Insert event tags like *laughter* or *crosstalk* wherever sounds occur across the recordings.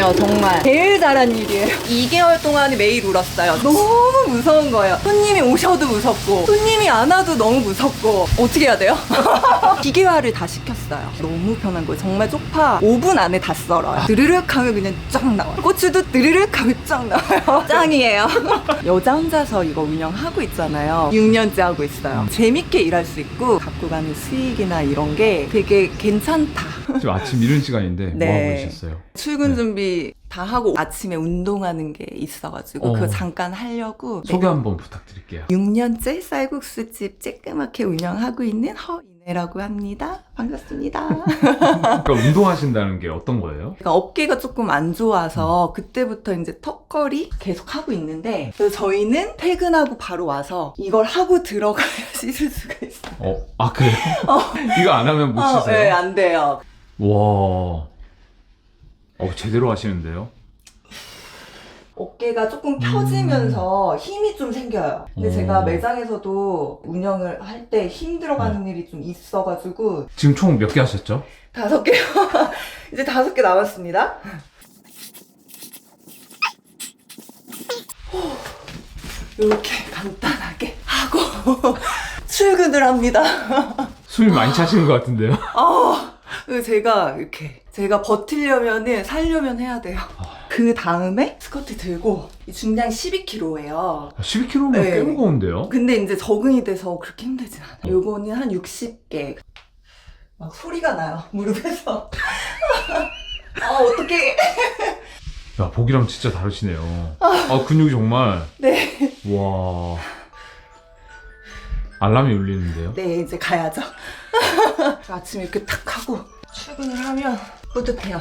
일이에요, 정말. 제일 잘한 일이에요. 2개월 동안에 매일 울었어요. 너무 무서운 거예요. 손님이 오셔도 무섭고, 손님이 안 와도 너무 무섭고, 어떻게 해야 돼요? *laughs* 기계화를 다 시켰어요. 너무 편한 거예요. 정말 쪽파 5분 안에 다 썰어요. 드르륵 하면 그냥 쫙 나와요. 고추도 드르륵 하면 쫙 나와요. *laughs* 짱이에요. 여자 혼자서 이거 운영하고 있잖아요. 6년째 하고 있어요. 재밌게 일할 수 있고, 갖고 가는 수익이나 이런 게 되게 괜찮다. 지금 아침 이른 시간인데 *laughs* 네. 뭐 하고 계셨어요? 출근 네. 준비 다 하고 아침에 운동하는 게 있어가지고 어. 그거 잠깐 하려고 소개 한번 부탁드릴게요. 6년째 쌀국수집 쬐끄맣게 운영하고 있는 허 이네라고 합니다. 반갑습니다. 그러니까 운동하신다는 게 어떤 거예요? 그러니까 어깨가 조금 안 좋아서 그때부터 이제 턱걸이 계속 하고 있는데 그래서 저희는 퇴근하고 바로 와서 이걸 하고 들어가야 *laughs* 씻을 수가 있어요. 어, 아 그래요? 이거 안 하면 못 어? 네, 안 돼요. 와, 어 제대로 하시는데요? 어깨가 조금 펴지면서 힘이 좀 생겨요. 근데 음. 제가 매장에서도 운영을 할 때 힘들어가는 네. 일이 좀 있어가지고 지금 총 몇 개 하셨죠? 다섯 개요. *laughs* 이제 다섯 개 남았습니다. 이렇게 간단하게 하고 *laughs* 출근을 합니다. *laughs* 술 많이 차시는 것 같은데요? 아, 제가 이렇게 제가 버틸려면은 살려면 해야 돼요. 그 다음에 스커트 들고 이 중량 12kg예요. 12kg면 네. 꽤 무거운데요? 근데 이제 적응이 돼서 그렇게 힘들진 않아요. 요거는 한 60개. 막 소리가 나요. 무릎에서. *laughs* 아, 어떡해. 야 보기랑 진짜 다르시네요. 아 근육이 정말 네. 와 알람이 울리는데요? 네, 이제 가야죠. *laughs* 아침에 이렇게 탁 하고 출근을 하면 뿌듯해요.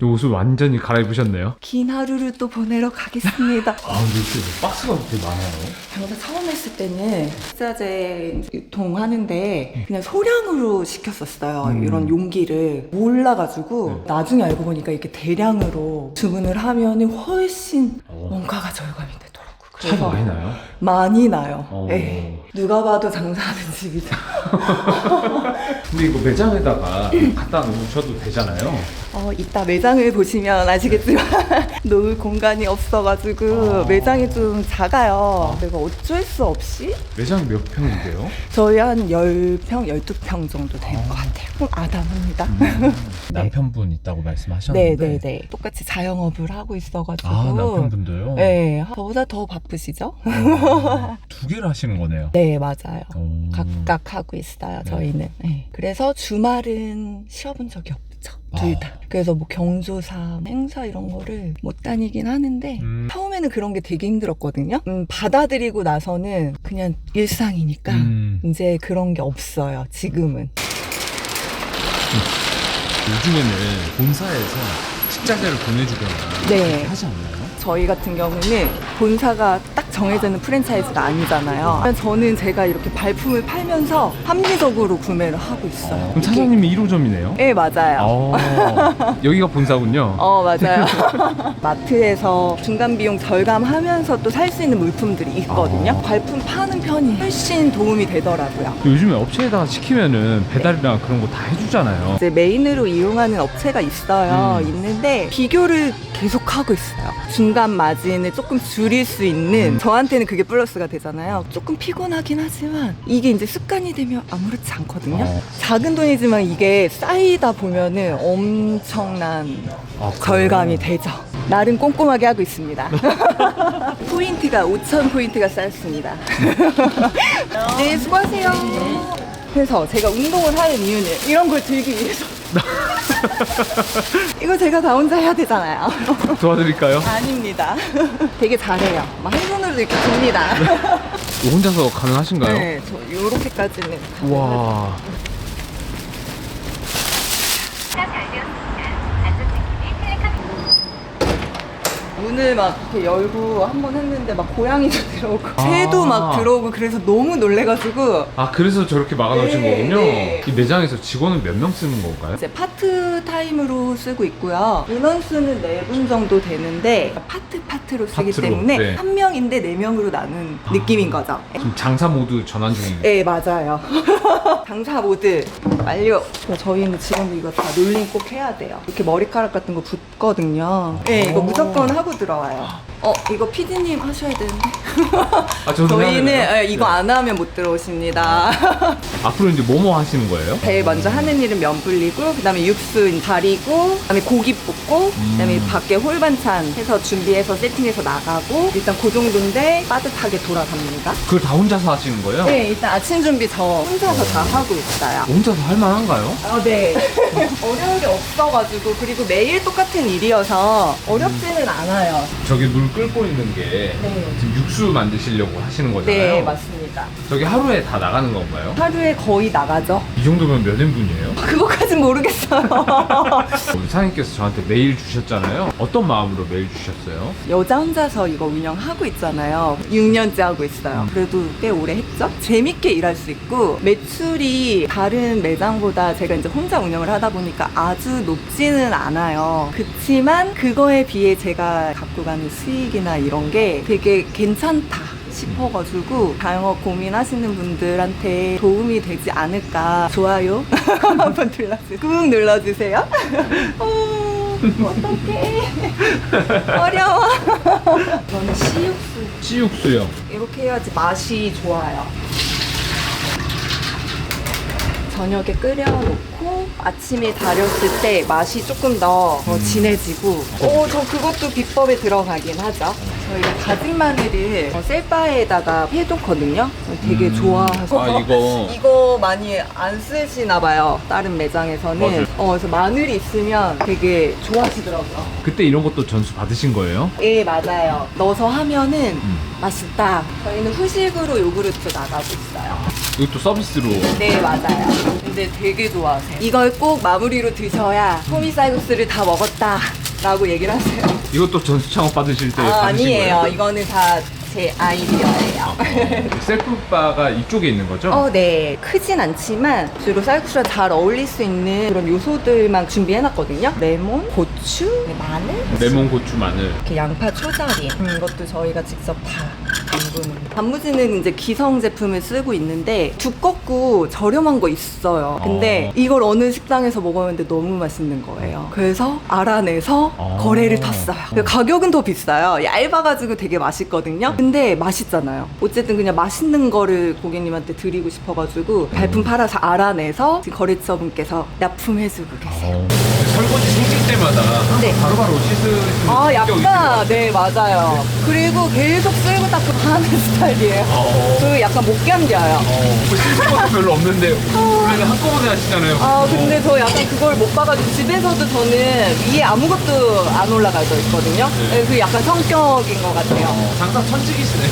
이 옷을 완전히 갈아입으셨네요. 긴 하루를 또 보내러 가겠습니다. 아 근데 이렇게 박스가 되게 많아요. 장사 처음 했을 때는 식자재 유통하는데 그냥 소량으로 시켰었어요. 음. 이런 용기를 몰라가지고 네. 나중에 알고 보니까 이렇게 대량으로 주문을 하면은 훨씬 어, 원가가 절감이 되더라고요. 차이 많이 나요? 많이 나요. 어. 네. 누가 봐도 장사하는 집이죠. *laughs* 근데 이거 매장에다가 갖다 놓으셔도 되잖아요. 어, 이따 매장을 보시면 아시겠지만 *laughs* 놓을 공간이 없어가지고 아. 매장이 좀 작아요. 내가 어쩔 수 없이 매장이 몇 평인데요? 저희 한 10평, 12평 정도 될것 같아요. 좀 아담합니다. *laughs* 남편분 있다고 말씀하셨는데 네, 네, 네. 똑같이 자영업을 하고 있어가지고. 아 남편분도요? 네, 저보다 더 바쁘시죠? 어, 두 개를 하시는 거네요 네, 맞아요. 어. 각각 하고 있어요, 저희는. 네. 그래서 주말은 쉬어본 적이 없죠. 둘 다. 그래서 뭐 경조사, 행사 이런 거를 못 다니긴 하는데, 음. 처음에는 그런 게 되게 힘들었거든요. 음, 받아들이고 나서는 그냥 일상이니까, 음, 이제 그런 게 없어요, 지금은. 요즘에는 본사에서 식자재를 보내주거나 네. 하지 않나요? 저희 같은 경우는 본사가 딱 정해지는 프랜차이즈가 아니잖아요. 저는 제가 이렇게 발품을 팔면서 합리적으로 구매를 하고 있어요. 그럼 사장님이 1호점이네요? 네, 맞아요. 어, *laughs* 여기가 본사군요. 어, 맞아요. *laughs* 마트에서 중간 비용 절감하면서 또 살 수 있는 물품들이 있거든요. 아. 발품 파는 편이 훨씬 도움이 되더라고요. 요즘에 업체에다가 시키면은 배달이랑 그런 거 다 해주잖아요. 이제 메인으로 이용하는 업체가 있어요. 음. 있는데 비교를 계속 하고 있어요. 중간 마진을 조금 줄일 수 있는 음. 저한테는 그게 플러스가 되잖아요. 조금 피곤하긴 하지만 이게 이제 습관이 되면 아무렇지 않거든요. 어. 작은 돈이지만 이게 쌓이다 보면은 엄청난 아, 절감이 되죠. 나름 꼼꼼하게 하고 있습니다. *laughs* 포인트가 5천 포인트가 쌓였습니다. 네, *laughs* 수고하세요. 그래서 제가 운동을 하는 이유는 이런 걸 들기 위해서. *laughs* 이거 제가 다 혼자 해야 되잖아요. 도와드릴까요? 아닙니다. 되게 잘해요. 막 한 손으로 이렇게 듭니다. 이거 혼자서 가능하신가요? 네, 저 요렇게까지는. 와. 잘 되었습니다. 안전지킴이 텔레카메라 문을 막 이렇게 열고 한 번 했는데 막 고양이도 *laughs* 들어오고 아. 새도 막 들어오고 그래서 너무 놀래가지고 아 그래서 저렇게 막아놓으신 네, 거군요. 네. 이 매장에서 직원은 몇 명 쓰는 건가요? 이제 파트 타임으로 쓰고 있고요. 인원 수는 네 분 정도 되는데 파트 파트로 쓰기 파트로, 때문에 네. 한 명인데 네 명으로 나눈 아. 느낌인 거죠. 지금 장사 모드 전환 중이에요. 네 맞아요. *laughs* 장사 모드 완료. 저희는 직원들 이거 다 롤링 꼭 해야 돼요. 이렇게 머리카락 같은 거 붙거든요. 네 이거 오. 무조건 하고 들어와요. 어 이거 피디님 하셔야 되는데. *laughs* 아 저도 저희는 해야 되나요? 예, 이거 네. 안 하면 못 들어오십니다. *laughs* 앞으로 이제 뭐뭐 하시는 거예요? 제일 먼저 하는 일은 면 불리고 그다음에 육수 다리고 그다음에 고기 볶고 그다음에 밖에 홀반찬 해서 준비해서 세팅해서 나가고 일단 그 정도인데 빠듯하게 돌아갑니다. 그걸 다 혼자서 하시는 거예요? 네 일단 아침 준비 저 혼자서 다 하고 있어요. 혼자서 할 만한가요? 아, 네. *laughs* 어려운 게 없어가지고 그리고 매일 똑같은 일이어서 어렵지는 않아요. 저기 물 끓고 있는 게 네. 지금 육수 만드시려고 하시는 거잖아요. 네 맞습니다. 저기 하루에 다 나가는 건가요? 하루에 거의 나가죠. 이 정도면 몇 인분이에요? *laughs* 그거까진 모르겠어요. *laughs* 우리 사장님께서 저한테 메일 주셨잖아요. 어떤 마음으로 메일 주셨어요? 여자 혼자서 이거 운영하고 있잖아요. 6년째 하고 있어요. 그래도 꽤 오래 했죠? 재밌게 일할 수 있고, 매출이 다른 매장보다 제가 이제 혼자 운영을 하다 보니까 아주 높지는 않아요. 그치만 그거에 비해 제가 갖고 가는 수 익이나 이런 게 되게 괜찮다. 싶어가지고 자영업 고민하시는 분들한테 도움이 되지 않을까 좋아요 *laughs* 한번 눌러주세요 꾹 눌러주세요 *laughs* 어, 어떡해 *laughs* 어려워. 저는 시육수 찌육수요. 이렇게 해야지 맛이 좋아요. 저녁에 끓여놓고 아침에 달였을 때 맛이 조금 더, 더 진해지고 오, 저 그것도 비법에 들어가긴 하죠. 저희가 다진 마늘을 어, 셀바에다가 해뒀거든요. 되게 음. 좋아하셔서 아, 이거. *laughs* 이거 많이 안 쓰시나 봐요. 다른 매장에서는. 맞아요. 어, 그래서 마늘이 있으면 되게 좋아하시더라고요. 그때 이런 것도 전수 받으신 거예요? 예, 맞아요. 넣어서 하면은 음. 맛있다. 저희는 후식으로 요구르트 나가고 있어요. 이것도 서비스로. 네, 맞아요. 근데 되게 좋아하세요. 이걸 꼭 마무리로 드셔야 쌀국수를 다 먹었다. 라고 얘기를 하세요. 이것도 전수 창업 받으실 때 아, 받으신 아니에요. 거예요? 이거는 다 제 아이디어예요. 어, 셀프바가 이쪽에 있는 거죠? 어, 네. 크진 않지만 주로 쌀국수랑 잘 어울릴 수 있는 그런 요소들만 준비해놨거든요. 레몬, 고추, 네, 마늘, 레몬, 고추, 마늘. 이렇게 양파 초자리 음, 이것도 저희가 직접 다 담그는 단무지는 이제 기성 제품을 쓰고 있는데 두껍고 저렴한 거 있어요 근데 어. 이걸 어느 식당에서 먹었는데 너무 맛있는 거예요 그래서 알아내서 어. 거래를 탔어요 근데 가격은 더 비싸요 얇아가지고 되게 맛있거든요 근데 맛있잖아요 어쨌든 그냥 맛있는 거를 고객님한테 드리고 싶어가지고 발품 팔아서 알아내서 거래처분께서 납품해주고 계세요 어. 때마다 네. 바로바로 씻으시는 아, 성격이 약간. 네, 맞아요. 그리고 계속 쓸고 닦고 하는 *laughs* 스타일이에요. 어. 그 약간 못 견뎌요. 어, 뭐 씻을 것도 별로 없는데 원래는 한꺼번에 하시잖아요. 아, 근데 저 약간 그걸 못 봐가지고 집에서도 저는 위에 아무것도 안 올라가져 있거든요. 네. 그 약간 성격인 것 같아요. 어, 장사 천직이시네.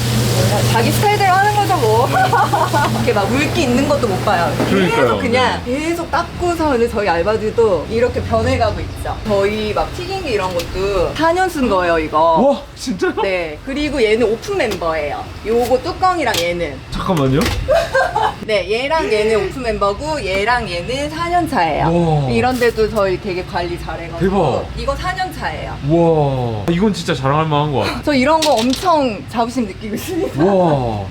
자기 스타일대로 하는 거죠, 뭐. *laughs* 이렇게 막 물기 있는 것도 못 봐요. 그러니까요. 계속 그냥 계속 닦고서 근데 저희 알바들도 이렇게 변해가고 있죠. 저희 막 튀김기 이런 것도 4년 쓴 거예요, 이거. 와, 진짜요? 네. 그리고 얘는 오픈 멤버예요. 요거 뚜껑이랑 얘는. 잠깐만요. *laughs* 네, 얘랑 얘는 오픈 멤버고 얘랑 얘는 4년 차예요. 와. 이런데도 저희 되게 관리 잘해가지고. 대박. 이거 4년 차예요. 와, 이건 진짜 자랑할 만한 것 같아. 저 이런 거 엄청 자부심 느끼고 있습니다. 와.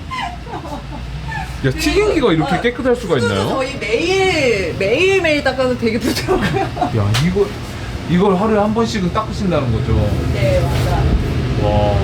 야, 튀김기가 이렇게 깨끗할 수가 수도 있나요? 저희 매일 매일 매일 닦아서 되게 부드럽고요. 야, 이거 이걸 하루에 한 번씩은 닦으신다는 거죠. 네, 맞아 요. 와.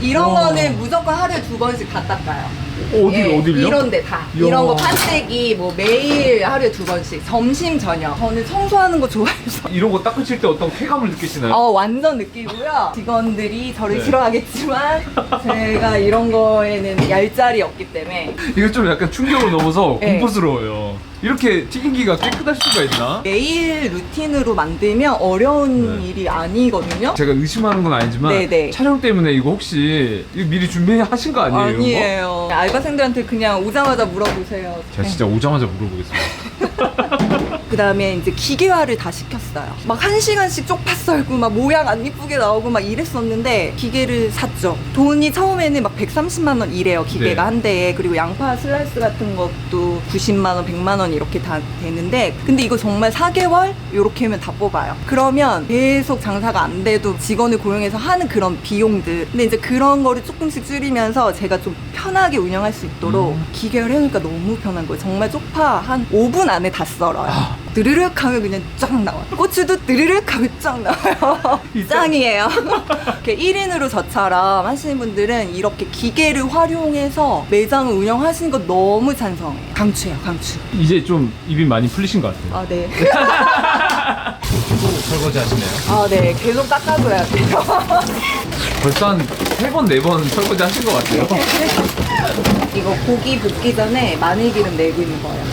이런 와. 거는 무조건 하루에 두 번씩 다 닦아요. 어디 예, 어디를요? 이런데 다. 이야. 이런 거 판때기 뭐 매일 하루에 두 번씩. 점심 저녁. 저는 청소하는 거 좋아해서. 이런 거 닦으실 때 어떤 쾌감을 느끼시나요? 어, 완전 느끼고요. 직원들이 저를 네. 싫어하겠지만, *laughs* 제가 이런 거에는 얄짤이 없기 때문에. 이거 좀 약간 충격을 넘어서 네. 공포스러워요. 이렇게 튀김기가 깨끗할 수가 있나? 매일 루틴으로 만들면 어려운 네. 일이 아니거든요. 제가 의심하는 건 아니지만 네네. 촬영 때문에 이거 혹시 이거 미리 준비하신 거 아니에요? 이거? 아니에요. 알바생들한테 그냥 오자마자 물어보세요. 제가 진짜 오자마자 물어보겠습니다. *laughs* 그 다음에 이제 기계화를 다 시켰어요. 막 한 시간씩 쪽파 썰고 막 모양 안 이쁘게 나오고 막 이랬었는데 기계를 샀죠. 돈이 처음에는 막 130만 원 이래요. 기계가 네. 한 대에. 그리고 양파 슬라이스 같은 것도 90만 원, 100만 원 이렇게 다 되는데 근데 이거 정말 4개월 이렇게 하면 다 뽑아요. 그러면 계속 장사가 안 돼도 직원을 고용해서 하는 그런 비용들. 근데 이제 그런 거를 조금씩 줄이면서 제가 좀 편하게 운영할 수 있도록 음. 기계를 해놓으니까 너무 편한 거예요. 정말 쪽파 한 5분 안에 다 썰어요. 아. 드르륵 하면 그냥 쫙 나와요. 고추도 드르륵 하면 쫙 나와요. *laughs* 짱이에요. *laughs* 이렇게 1인으로 저처럼 하시는 분들은 이렇게 기계를 활용해서 매장을 운영하시는 거 너무 찬성해요. 강추해요, 강추. 이제 좀 입이 많이 풀리신 것 같아요. 아, 네. 또 설거지 하시네요. 아, 네. 계속 닦아줘야 돼요. *laughs* 벌써 한 세 번, 네 번 설거지 하신 것 같아요. 이거 고기 볶기 전에 마늘 기름 내고 있는 거예요.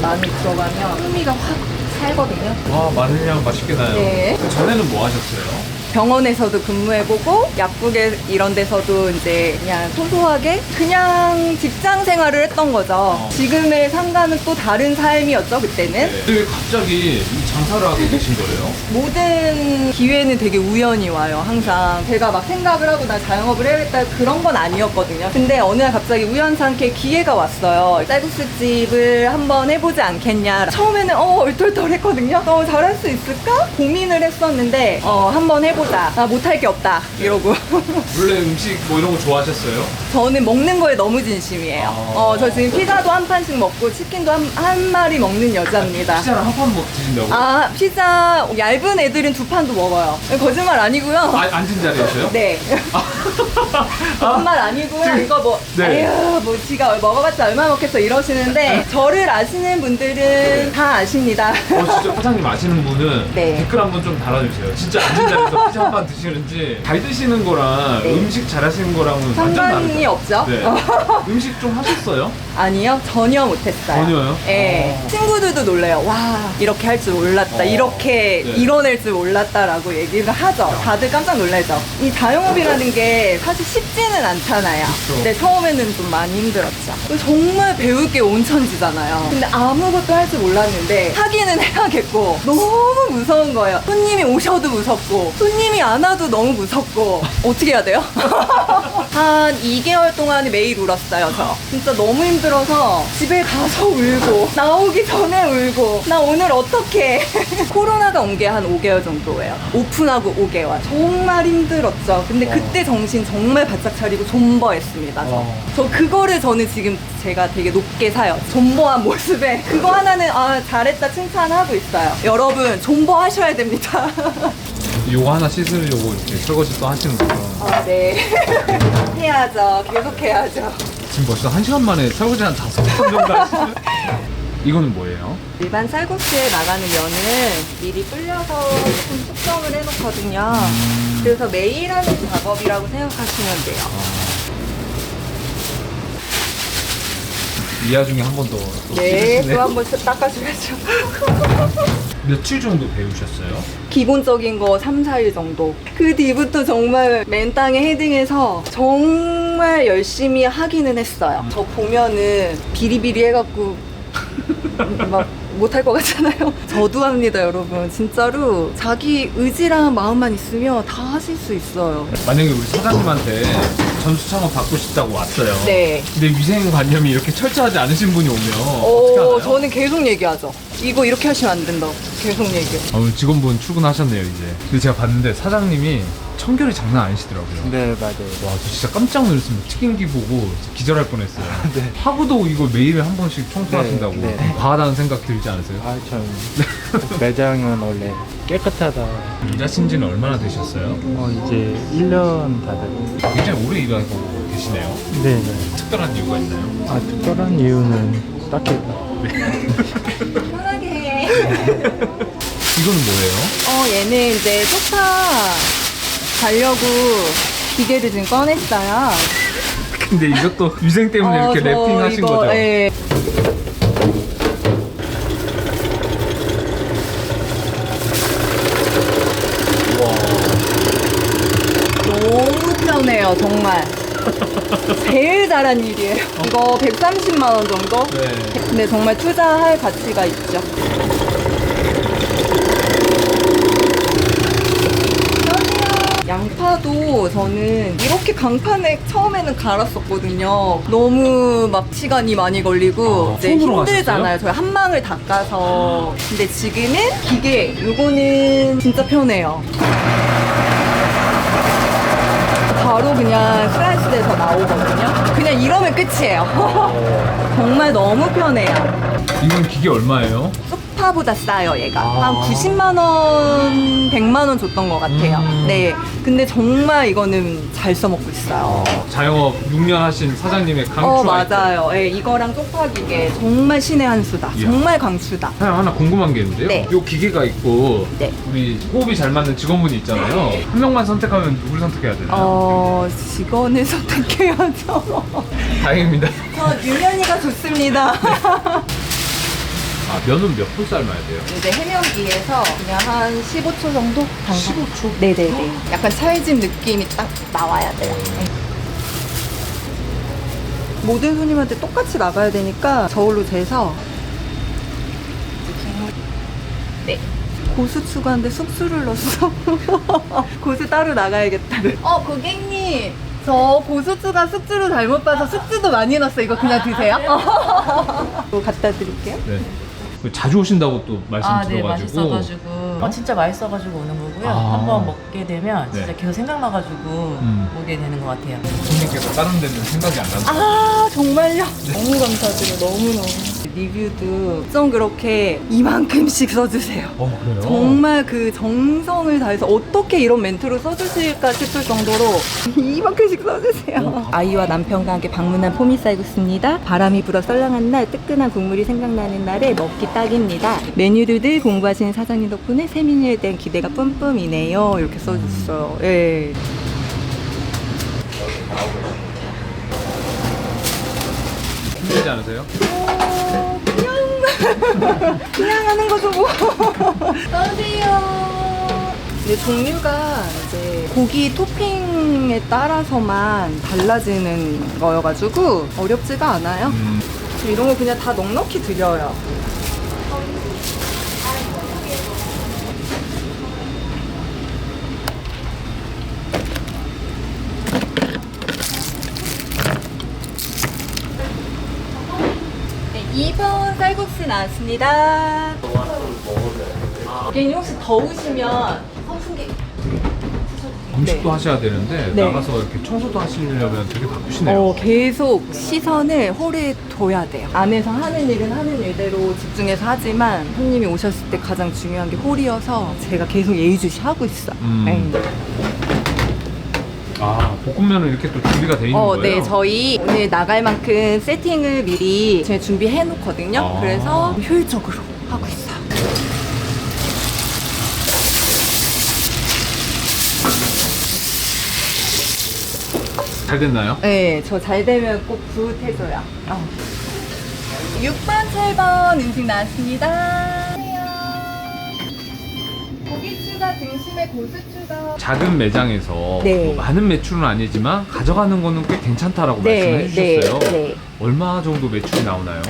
마늘 들어가면 풍미가 확 살거든요. 와, 마늘 향 맛있게 나요. 네. 그 전에는 뭐 하셨어요? 병원에서도 근무해보고 약국에 이런 데서도 이제 그냥 소소하게 그냥 직장 생활을 했던 거죠. 지금의 상가는 또 다른 삶이었죠 그때는. 왜 갑자기 이 장사를 하게 되신 거예요? 모든 기회는 되게 우연히 와요 항상. 제가 막 생각을 하고 나 자영업을 해야겠다 그런 건 아니었거든요. 근데 어느 날 갑자기 우연찮게 기회가 왔어요. 쌀국수집을 한번 해보지 않겠냐. 처음에는 어 얼떨떨 했거든요. 어 잘할 수 있을까? 고민을 했었는데 어 한번 해보 자 나 못할 게 없다 이러고 *laughs* 원래 음식 뭐 이런 거 좋아하셨어요? 저는 먹는 거에 너무 진심이에요 아. 어 저 지금 피자도 한 판씩 먹고 치킨도 한, 한 마리 먹는 여자입니다 피자를 한판 먹 드신다고? 아 피자 얇은 애들은 두 판도 먹어요 거짓말 아니고요 아, 앉은 자리였어요? 네 *laughs* 거짓말 아니고요 이거 뭐 네. 에휴 뭐 지가 먹어봤자 얼마 먹겠어 이러시는데 저를 아시는 분들은 다 아십니다 어, 진짜 *laughs* 사장님 아시는 분은 네. 댓글 한번 좀 달아주세요. 진짜 앉은 자리에서 피자 한판 드시는지 잘 드시는 거랑 네. 음식 잘하시는 거랑은 완전 상관이 다르죠. 없죠 네. *laughs* 음식 좀 하셨어요? 아니요 전혀 못했어요 전혀요? 네 어. 친구들도 놀래요 와 이렇게 할 줄 몰랐다 어. 이렇게 네. 이뤄낼 줄 몰랐다라고 얘기를 하죠 다들 깜짝 놀라죠 이 자영업이라는 게 사실 쉽지는 않잖아요 그쵸. 근데 처음에는 좀 많이 힘들었죠 정말 배울 게 온천지잖아요 근데 아무것도 할 줄 몰랐는데 하기는 *laughs* 해야겠고 너무 무서운 거예요 손님이 오셔도 무섭고 손님 이 안 와도 너무 무섭고 어떻게 해야 돼요? *laughs* 한 2개월 동안 매일 울었어요 저. 진짜 너무 힘들어서 집에 가서 울고 나오기 전에 울고 나 오늘 어떡해. *laughs* 코로나가 온 게 한 5개월 정도예요. 오픈하고 5개월. 정말 힘들었죠. 근데 그때 정신 정말 바짝 차리고 존버했습니다 저. 어. 저 그거를 저는 지금 제가 되게 높게 사요. 존버한 모습에. 그거 하나는 아 잘했다 칭찬하고 있어요. 여러분 존버하셔야 됩니다 *laughs* 요거 하나 씻으려고 이렇게 설거지 또 하시는 거죠? 아, 네 *laughs* 해야죠 계속 해야죠 지금 벌써 한 시간 만에 설거지 한 다섯 번 정도 하시는 *laughs* 이거는 뭐예요? 일반 쌀국수에 나가는 면은 미리 불려서 조금 숙성을 해놓거든요. 그래서 매일 하는 작업이라고 생각하시면 돼요. 이 와중에 한 번 더. 네, 또한 번 닦아줘야죠. *laughs* 며칠 정도 배우셨어요? 기본적인 거 3, 4일 정도. 그 뒤부터 정말 맨 땅에 헤딩해서 정말 열심히 하기는 했어요. 저 보면은 비리비리 해갖고 *laughs* 막 못할 것 같잖아요. 저도 합니다, 여러분. 진짜로 자기 의지랑 마음만 있으면 다 하실 수 있어요. 만약에 우리 사장님한테 전수 창업 받고 싶다고 왔어요. 네. 근데 위생관념이 이렇게 철저하지 않으신 분이 오면 어떻게 오, 하나요? 저는 계속 얘기하죠. 이거 이렇게 하시면 안 된다고. 계속 얘기해. 아, 오늘 직원분 출근하셨네요 이제. 근데 제가 봤는데 사장님이 청결이 장난 아니시더라고요. 네 맞아요. 와, 저 진짜 깜짝 놀랐습니다. 튀김기 보고 기절할 뻔했어요. *laughs* 네. 하고도 이거 매일 한 번씩 청소하신다고 네, 네. 과하다는 생각 들지 않으세요? 아전 매장은 원래 깨끗하다. 일하신 지는 얼마나 되셨어요? 어 이제 1년 다 됐어요. 굉장히 오래 일하고 계시네요. 네. 네. 특별한 이유가 있나요? 아 특별한 이유는 딱히 편하게 해. *laughs* 이거는 뭐예요? 어, 얘는 이제 소파 가려고 기계를 지금 꺼냈어요. 근데 이것도 위생 때문에 어, 이렇게 저 랩핑하신 이거, 거죠? 예. 너무 편해요, 정말. *laughs* 제일 잘한 일이에요. 이거 130만 원 정도? 네. 근데 정말 투자할 가치가 있죠. 문도 저는 이렇게 강판에 처음에는 갈았었거든요. 너무 막 시간이 많이 걸리고 아, 이제 손으로 힘들잖아요. 저희 한 망을 닦아서. 근데 지금은 기계. 요거는 진짜 편해요. 바로 그냥 슬라이스돼서 나오거든요. 그냥 이러면 끝이에요. *laughs* 정말 너무 편해요. 이건 기계 얼마예요? 소파보다 싸요, 얘가. 아. 한 90만 원, 100만 원 줬던 것 같아요. 음. 네. 근데 정말 이거는 잘 써먹고 있어요. 자영업 6년 하신 사장님의 강추 어, 아이템. 맞아요. 예, 이거랑 소파 기계 정말 신의 한 수다. 이야. 정말 강추다. 사장 하나 궁금한 게 있는데요. 네. 요 기계가 있고 네. 우리 호흡이 잘 맞는 직원분이 있잖아요. 한 명만 선택하면 누굴 선택해야 되나요? 어, 직원을 *laughs* 선택해야죠. 다행입니다. 저 유면이가 좋습니다. 아, 면은 몇 분 삶아야 돼요? 이제 해면기에서 그냥 한 15초 정도? 15초? 네네네. 약간 찰진 느낌이 딱 나와야 돼요. 네. 모든 손님한테 똑같이 나가야 되니까 저울로 재서 네. 고수 추가인데 숙수를 넣었어. *laughs* 고수 따로 나가야겠다. 어, 고객님. 저 고수 추가 숙주로 잘못 봐서 숙주도 많이 넣었어. 이거 그냥 드세요? 이거 *laughs* 갖다 드릴게요. 네. 자주 오신다고 또 말씀 아, 네, 들어가지고 맛있어가지고. 어, 진짜 맛있어가지고 오는 거고요. 아. 한번 먹게 되면 진짜 네. 계속 생각나가지고 음. 오게 되는 것 같아요. 손님께서 다른 데는 생각이 안 나서 아 정말요? 너무 감사드려요 너무너무 리뷰도 좀 그렇게 이만큼씩 써주세요. 어 그래요? 정말 그 정성을 다해서 어떻게 이런 멘트로 써주실까 싶을 정도로 이만큼씩 써주세요. 아이와 남편과 함께 방문한 포미쌀국수입니다. 바람이 불어 썰렁한 날 뜨끈한 국물이 생각나는 날에 먹기 딱입니다. 메뉴들들 공부하시는 사장님 덕분에 새 메뉴에 대한 기대가 뿜뿜이네요. 이렇게 써주셨어요. 예. 힘들지 않으세요? 그냥 하는 거죠 뭐. 떠세요. 근데 종류가 이제 고기 토핑에 따라서만 달라지는 거여가지고 어렵지가 않아요. 음, 이런 거 그냥 다 넉넉히 드려요. 네, 2번 쌀국수 나왔습니다. 고객님 혹시 더우시면 선풍기 음식도 네. 하셔야 되는데 네. 나가서 이렇게 청소도 하시려면 되게 바쁘시네요. 어, 계속 시선을 홀에 둬야 돼요. 안에서 하는 일은 하는 일대로 집중해서 하지만 손님이 오셨을 때 가장 중요한 게 홀이어서 제가 계속 예의주시 하고 있어요. 음. 네. 아 볶음면은 이렇게 또 준비가 돼 있는 어, 거예요? 네, 저희 오늘 나갈 만큼 세팅을 미리 저희 준비해 놓거든요. 아. 그래서 효율적으로 하고 있어요. 잘 됐나요? 네, 저 잘 되면 꼭 부릇해줘요. 어. 6번, 7번 음식 나왔습니다. 고기 추가, 등심에 고수 추가. 작은 매장에서 네. 뭐 많은 매출은 아니지만 가져가는 거는 꽤 괜찮다라고 말씀해 주셨어요. 네. 얼마 정도 매출이 나오나요?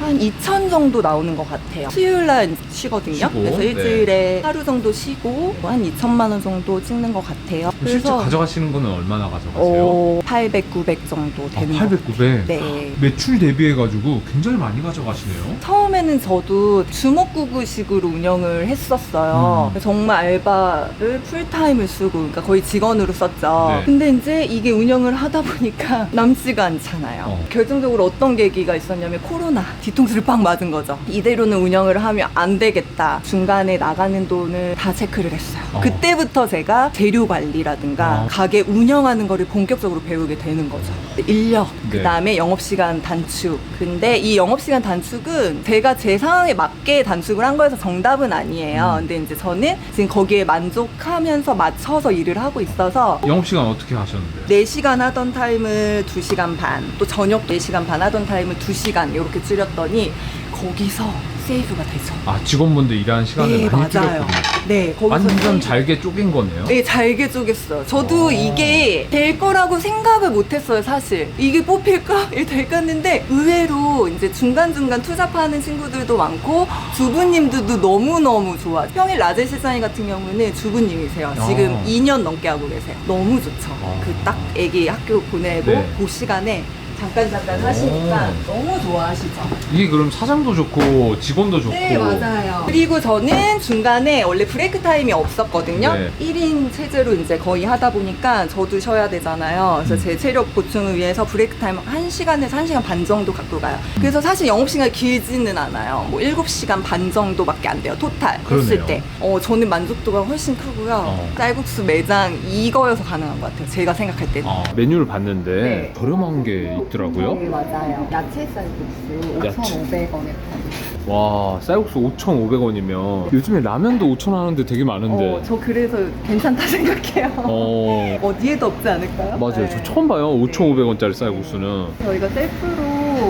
한 2천 정도 나오는 것 같아요. 수요일 날 쉬거든요. 쉬고, 그래서 네. 일주일에 하루 정도 쉬고 한 2천만 원 정도 찍는 것 같아요. 실제 가져가시는 거는 얼마나 가져가세요? 어, 800, 900 정도 아, 되는 800, 것 900. 네. 매출 대비해가지고 굉장히 많이 가져가시네요. 처음에는 저도 주먹구구식으로 운영을 했었어요. 음. 정말 알바를 풀타임을 쓰고, 그러니까 거의 직원으로 썼죠. 네. 근데 이제 이게 운영을 하다 보니까 *laughs* 남지가 않잖아요. 어. 결정적으로 어떤 계기가 있었냐면 코로나 뒤통수를 빡 맞은 거죠. 이대로는 운영을 하면 안 되겠다. 중간에 나가는 돈을 다 체크를 했어요. 어. 그때부터 제가 재료 관리라든가 어. 가게 운영하는 거를 본격적으로 배우게 되는 거죠. 인력, 네. 그 다음에 영업시간 단축. 근데 이 영업시간 단축은 제가 제 상황에 맞게 단축을 한 거여서 정답은 아니에요. 음. 근데 이제 저는 지금 거기에 만족하면서 맞춰서 일을 하고 있어서 영업시간 어떻게 하셨는데요? 4시간 하던 타임을 2시간 반, 또 저녁 4시간 반 하던 타임을 2시간 이렇게 줄였 더니 거기서 세이브가 되죠. 아 직원분들 일하는 시간을 네, 많이 맞아요. 줄였군요. 네, 거기서 완전 세이브. 잘게 쪼갠 거네요. 네, 잘게 쪼갰어요. 저도 어. 이게 될 거라고 생각을 못 했어요, 사실. 이게 뽑힐까? *laughs* 이게 될까 했는데 의외로 이제 중간중간 투잡하는 친구들도 많고 주부님들도 너무너무 좋아. 평일 라제 실장님 같은 경우는 주부님이세요. 지금 어. 2년 넘게 하고 계세요. 너무 좋죠. 어. 그딱 애기 학교 보내고 네. 그 시간에 잠깐 잠깐 하시니까 오. 너무 좋아하시죠. 이게 그럼 사장도 좋고 직원도 좋고. 네, 맞아요. 그리고 저는 중간에 원래 브레이크 타임이 없었거든요. 네. 1인 체제로 이제 거의 하다 보니까 저도 쉬어야 되잖아요. 그래서 음. 제 체력 보충을 위해서 브레이크 타임 1시간에서 1시간 반 정도 갖고 가요. 그래서 사실 영업시간이 길지는 않아요. 뭐 7시간 반 정도밖에 안 돼요. 토탈 했을 그러네요. 때. 어, 저는 만족도가 훨씬 크고요. 어. 쌀국수 매장 이거여서 가능한 것 같아요. 제가 생각할 때는. 아, 메뉴를 봤는데 네. 저렴한 게 있더라고요. 네, 맞아요. 야채 쌀국수 야채. 5,500원에 팔고 와, 쌀국수 5,500원이면 요즘에 라면도 5,000원 하는데 되게 많은데. 어, 저 그래서 괜찮다 *laughs* 생각해요. 어. 어디에도 없지 않을까요? 맞아요. 네. 저 처음 봐요. 5,500원짜리 쌀국수는. 저희가 셀프로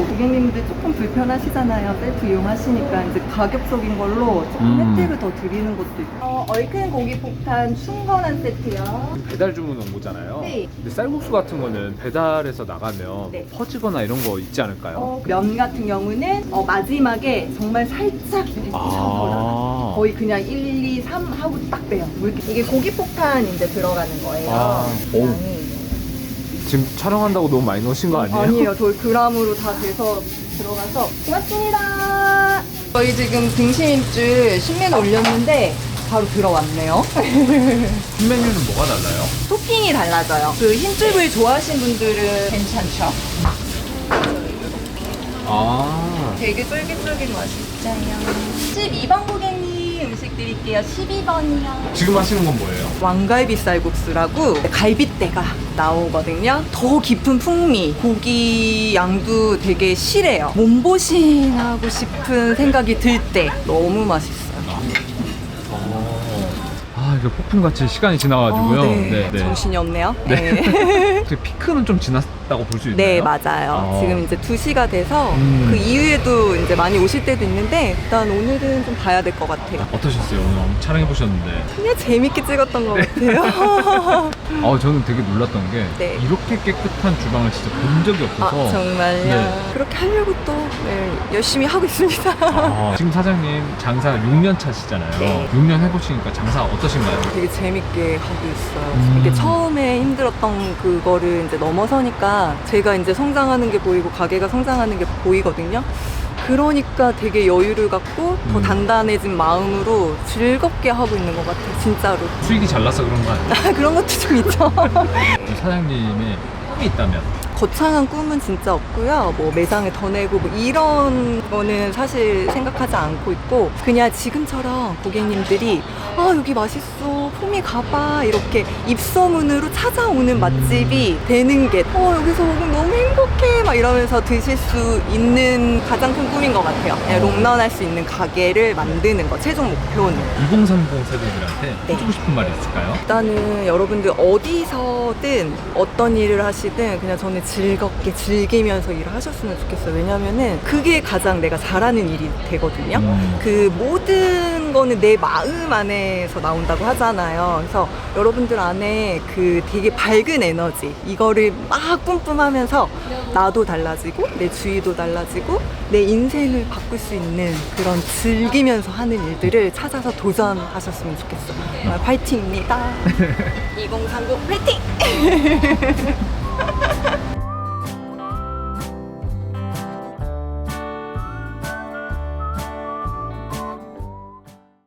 고객님들 조금 불편하시잖아요. 셀프 이용하시니까 이제 가격적인 걸로 조금 음. 혜택을 더 드리는 것도 있고. 어, 얼큰 고기 폭탄 충건한 세트요. 배달 주문 온 거잖아요. 네. 근데 쌀국수 같은 거는 배달해서 나가면 네. 퍼지거나 이런 거 있지 않을까요? 어, 면 같은 경우는 어, 마지막에 정말 살짝 아. 거의 그냥 1, 2, 3 하고 딱 빼요. 뭐 이렇게. 이게 고기 폭탄 이제 들어가는 거예요. 아. 오. 양이. 지금 촬영한다고 너무 많이 넣으신 거 아니에요? 아니에요. 저희 그람으로 다 돼서 들어가서 고맙습니다. 저희 지금 등심입줄 신메뉴 올렸는데 바로 들어왔네요. *laughs* 신메뉴는 뭐가 달라요? 토핑이 달라져요. 그 흰줄을 좋아하시는 분들은 괜찮죠. 아. 되게 쫄깃쫄깃 맛있어요. 12번 고객님 음식 드릴게요. 12번이요. 지금 하시는 건 뭐예요? 왕갈비 쌀국수라고 갈비대가 나오거든요. 더 깊은 풍미, 고기 양도 되게 실해요. 몸보신하고 싶은 생각이 들 때 너무 맛있어요. 아, 이거 폭풍같이 시간이 지나가지고요. 어, 네. 정신이 없네요. 네. *laughs* 그 피크는 좀 지났 다고 볼 수 있나요? 네, 맞아요. 어. 지금 이제 2시가 돼서 음. 그 이후에도 이제 많이 오실 때도 있는데 일단 오늘은 좀 봐야 될 것 같아요. 어떠셨어요? 오늘 촬영해 보셨는데. 그냥 재밌게 찍었던 것 같아요. *laughs* 아, 저는 되게 놀랐던 게 네. 이렇게 깨끗한 주방을 진짜 본 적이 아, 없어서. 정말요? 네. 그렇게 하려고 또 네, 열심히 하고 있습니다. 아, *laughs* 지금 사장님 장사 6년 차시잖아요. 네. 6년 해보시니까 장사 어떠신가요? 되게 재밌게 하고 있어요. 음. 이게 처음에 힘들었던 그거를 이제 넘어서니까 제가 이제 성장하는 게 보이고 가게가 성장하는 게 보이거든요. 그러니까 되게 여유를 갖고 더 음. 단단해진 마음으로 즐겁게 하고 있는 것 같아요. 진짜로. 수익이 잘 나서 그런 거 아니에요? *laughs* 그런 것도 좀 있죠. *laughs* 사장님의 꿈이 있다면 거창한 꿈은 진짜 없고요. 뭐 매장에 더 내고 뭐 이런 거는 사실 생각하지 않고 있고 그냥 지금처럼 고객님들이 아 여기 맛있어 폼이 가봐 이렇게 입소문으로 찾아오는 맛집이 되는 게 어 여기서 먹으면 너무 행복해 막 이러면서 드실 수 있는 가장 큰 꿈인 것 같아요. 그냥 롱런할 수 있는 가게를 만드는 거 최종 목표는. 2030 세대들한테 네. 해주고 싶은 말이 있을까요? 일단은 여러분들 어디서든 어떤 일을 하시든 그냥 저는 즐겁게 즐기면서 일을 하셨으면 좋겠어요. 왜냐면은 그게 가장 내가 잘하는 일이 되거든요. 음. 그 모든 거는 내 마음 안에서 나온다고 하잖아요. 그래서 여러분들 안에 그 되게 밝은 에너지, 이거를 막 뿜뿜하면서 나도 달라지고, 내 주위도 달라지고, 내 인생을 바꿀 수 있는 그런 즐기면서 하는 일들을 찾아서 도전하셨으면 좋겠어요. 정말 파이팅입니다. *laughs* 2030 파이팅! *laughs*